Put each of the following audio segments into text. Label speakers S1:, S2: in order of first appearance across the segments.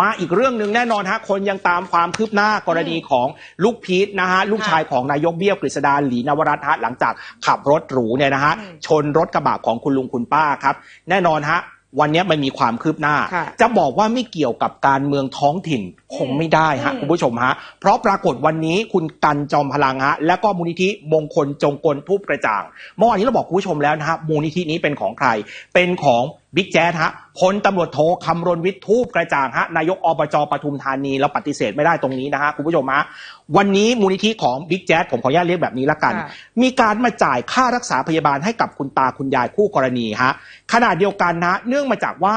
S1: มาอีกเรื่องหนึ่งแน่นอนฮะคนยังตามความคืบหน้ากรณีของลูกพีทนะฮะลูกชายของนายกเบี้ยวกฤษดาหลีนวรัตน์ฮะหลังจากขับรถหรูเนี่ยนะฮะ
S2: อืม
S1: ชนรถกระบะของคุณลุงคุณป้าครับ แน่นอนฮะวันนี้มันมีความคืบหน้า
S2: ค่ะ
S1: จะบอกว่าไม่เกี่ยวกับการเมืองท้องถิ่นคงไม่ได้ฮะ
S2: อืม
S1: คุณผู้ชมฮะ เพราะปรากฏวันนี้คุณกันจอมพลังฮะและก็มูลนิธิมงคลจงกลทูปกระจ่าง เมื่อวานนี้เราบอกคุณผู้ชมแล้วนะฮะมูลนิธินี้เป็นของใคร เป็นของ บิ๊กแจ๊ดฮะพลตำรวจโทคำรณวิทย์ทูปกระจ่างฮะนายกอบจปทุมธานีเราปฏิเสธไม่ได้ตรงนี้นะฮะคุณผู้ชมฮะวันนี้มูลนิธิของบิ๊กแจ๊ดผมขออนุญาตเรียกแบบนี้ละกัน
S2: ค่ะ
S1: มีการมาจ่ายค่ารักษาพยาบาลให้กับคุณตาคุณยายคู่กรณีฮะขณะเดียวกันนะ เนื่องมาจากว่า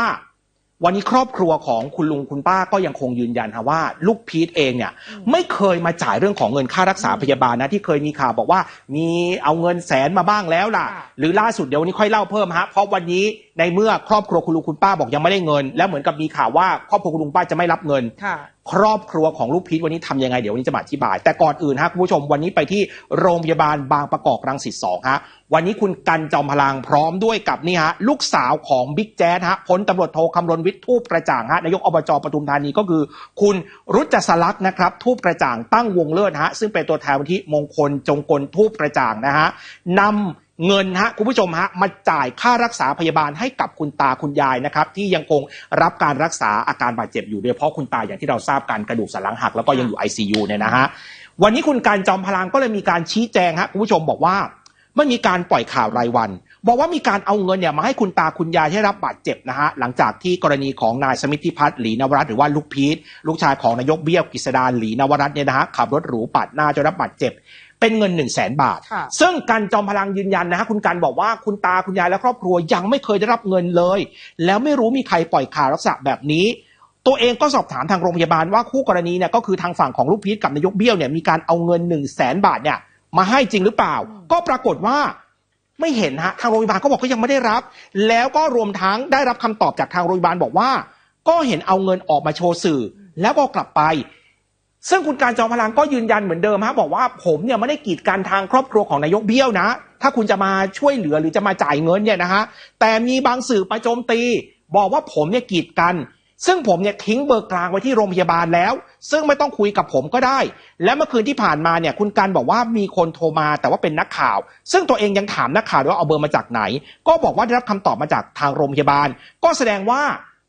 S1: วันนี้ครอบครัวของคุณลุงคุณป้าก็ยังคงยืนยันฮะว่า ลูกพีทเองเนี่ยไม่เคยมาจ่ายเรื่องของเงินค่ารักษาพยาบาลนะที่เคยมีข่าวบอกว่า มีเอาเงินแสนมาบ้างแล้วล่ะ
S2: ค่ะ
S1: หรือล่าสุดเดี๋ยววันนี้ค่อยเล่าเพิ่มฮะเพราะวันนี้ในเมื่อครอบครัวคุณลุงคุณป้าบอกยังไม่ได้เงิน แล้วเหมือนกับมีข่าวว่าครอบครัวคุณลุงป้าจะไม่รับเงิน
S2: ค่ะ
S1: ครอบครัวของลูกพีชวันนี้ทำยังไงเดี๋ยววันนี้จะมาอธิบาย แต่ก่อนอื่นฮะคุณผู้ชมวันนี้ไปที่โรงพยาบาลบางประกอบรังสิตสองฮะ วันนี้คุณกันจอมพลังพร้อมด้วยกับนี่ฮะลูกสาวของบิ๊กแจ๊ดฮะพลตำรวจโทคำรณวิทย์ทูปกระจ่างฮะนายกอบจปทุมธานีก็คือ คุณรุจสลักษณ์นะครับทูปกระจ่างตั้งวงเลิศฮะซึ่งเป็นตัวแทนที่มงคลจงกลทูปกระจ่างนะฮะนำเงินฮะคุณผู้ชมฮะมาจ่ายค่ารักษาพยาบาลให้กับคุณตาคุณยายนะครับที่ยังคงรับการรักษาอาการบาดเจ็บอยู่โดยเฉพาะคุณตาอย่างที่เราทราบการกระดูกสันหลังหักแล้วก็ยังอยู่ ICU เนี่ยนะฮะวันนี้คุณการจอมพลังก็เลยมีการชี้แจงฮะคุณผู้ชมบอกว่า ไม่มีการปล่อยข่าวรายวัน บอกว่ามีการเอาเงินเนี่ยมาให้คุณตาคุณยายที่รับบาดเจ็บนะฮะหลังจากที่กรณีของนายสมิทธิพัฒน์หลีนวรัตน์หรือว่าลูกพีทลูกชายของนายกเบี้ยวกฤษดาหลีนวรัตน์เนี่ยนะฮะขับรถหรูปาดหน้าจนรับบาดเจ็บเป็นเงิน1นึ่งแสนบาท
S2: ค่ะ
S1: ซึ่งการจอมพลังยืนยันนะฮะคุณการบอกว่าคุณตาคุณยายและครอบครัวยังไม่เคยได้รับเงินเลย แล้วไม่รู้มีใครปล่อยข่าวลักษณะแบบนี้ ตัวเองก็สอบถามทางโรงพยาบาลว่าคู่กรณีเนี่ยก็คือทางฝั่งของลูกพีชกับนายกเบี้ยวเนี่ยมีการเอาเงิน1นึ่งแสนบาทเนี่ย มาให้จริงหรือเปล่า ก็ปรากฏว่าไม่เห็นฮะทางโรงพยาบาลก็บอกก็ยังไม่ได้รับ แล้วก็รวมทั้งได้รับคำตอบจากทางโรงพยาบาลบอกว่า ก็เห็นเอาเงินออกมาโชว์สื่อ แล้วก็กลับไป ซึ่งคุณการจอมพลังก็ยืนยันเหมือนเดิมฮะบอกว่าผมเนี่ยไม่ได้กีดกันทางครอบครัวของนายกเบี้ยวนะ ถ้าคุณจะมาช่วยเหลือหรือจะมาจ่ายเงินเนี่ยนะฮะแต่มีบางสื่อไปโจมตี บอกว่าผมเนี่ยกีดกัน ซึ่งผมเนี่ยทิ้งเบอร์กลางไว้ที่โรงพยาบาลแล้ว ซึ่งไม่ต้องคุยกับผมก็ได้ และเมื่อคืนที่ผ่านมาเนี่ยคุณการบอกว่ามีคนโทรมาแต่ว่าเป็นนักข่าว ซึ่งตัวเองยังถามนักข่าวด้วยว่าเอาเบอร์มาจากไหน ก็บอกว่าได้รับคำตอบมาจากทางโรงพยาบาล ก็แสดงว่า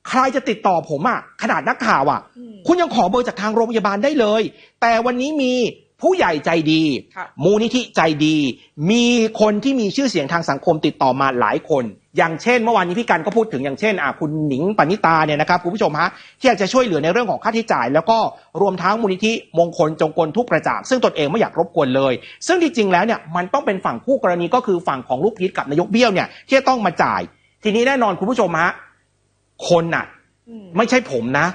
S1: ใครจะติดต่อผมอะขนาดนักข่าวอะ คุณยังขอเบอร์จากทางโรงพยาบาลได้เลย แต่วันนี้มี ผู้ใหญ่ใจดี
S2: ค่ะ
S1: มูลนิธิใจดี มีคนที่มีชื่อเสียงทางสังคมติดต่อมาหลายคน อย่างเช่น เมื่อวานนี้พี่กันก็พูดถึงอย่างเช่นอะคุณหนิงปณิตาเนี่ยนะครับคุณผู้ชมฮะที่อยากจะช่วยเหลือในเรื่องของค่าใช้จ่าย แล้วก็รวมทั้งมูลนิธิมงคลจงกลทุกกระจ่างซึ่งตนเองไม่อยากรบกวนเลย ซึ่งที่จริงแล้วเนี่ยมันต้องเป็นฝั่งคู่กรณีก็คือฝั่งของลูกพีชกับนายกเบี้ยวเนี่ยที่จะต้องมาจ่าย ทีนี้แน่นอนคุณผู้ชมฮะคนน่ะ
S2: อืม
S1: ไม่ใช่ผมนะ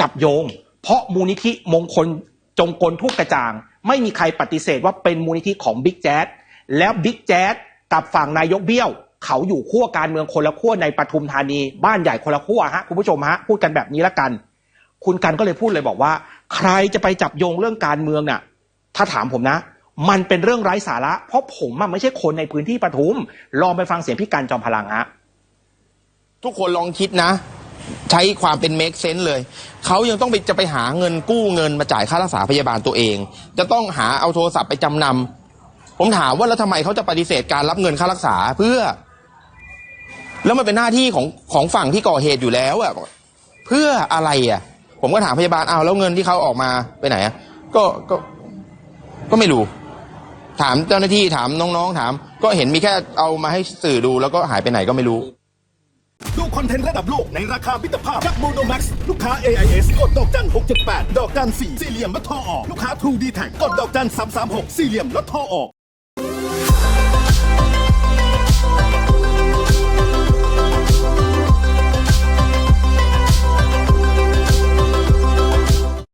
S1: จับโยง เพราะมูลนิธิมงคล จงกลทุกกระจ่าง ไม่มีใครปฏิเสธว่าเป็นมูลนิธิของบิ๊กแจ๊ดแล้วบิ๊กแจ๊ดกับฝั่งนายกเบี้ยว เขาอยู่ขั้วการเมืองคนละขั้วในปทุมธานี บ้านใหญ่คนละขั้วฮะคุณผู้ชมฮะพูดกันแบบนี้ละกัน คุณกันก็เลยพูดเลยบอกว่า ใครจะไปจับโยงเรื่องการเมืองน่ะ ถ้าถามผมนะ มันเป็นเรื่องไร้สาระ เพราะผมไม่ใช่คนในพื้นที่ปทุมลองไปฟังเสียงพี่กันจอมพลังฮะ
S3: ทุกคนลองคิดนะ ใช้ความเป็น make sense เลย เขายังต้องไปจะไปหาเงินกู้เงินมาจ่ายค่ารักษาพยาบาลตัวเอง จะต้องหาเอาโทรศัพท์ไปจำนำผมถามว่าแล้วทำไมเขาจะปฏิเสธการรับเงินค่ารักษาเพื่อ แล้วมันเป็นหน้าที่ของของฝั่งที่ก่อเหตุอยู่แล้วอะเพื่ออะไรอะผมก็ถามพยาบาลเอาวแล้วเงินที่เขาออกมาไปไหนอะก็ก็ก็ไม่รู้ ถามเจ้าหน้าที่ถามน้องๆถาม ก็เห็นมีแค่เอามาให้สื่อดูแล้วก็หายไปไหนก็ไม่รู้
S4: ดูคอนเทนต์ระดับโลกในราคาพิตรภาพกับโมโนแม็กซ์ลูกค้า AIS กดดอกจัน 678 ดอกจัน4สี่เหลี่ยมลดทอออก ลูกค้า True d t แทกกดดอกจัน 336 สี่เหลี่ยมลดโทอออก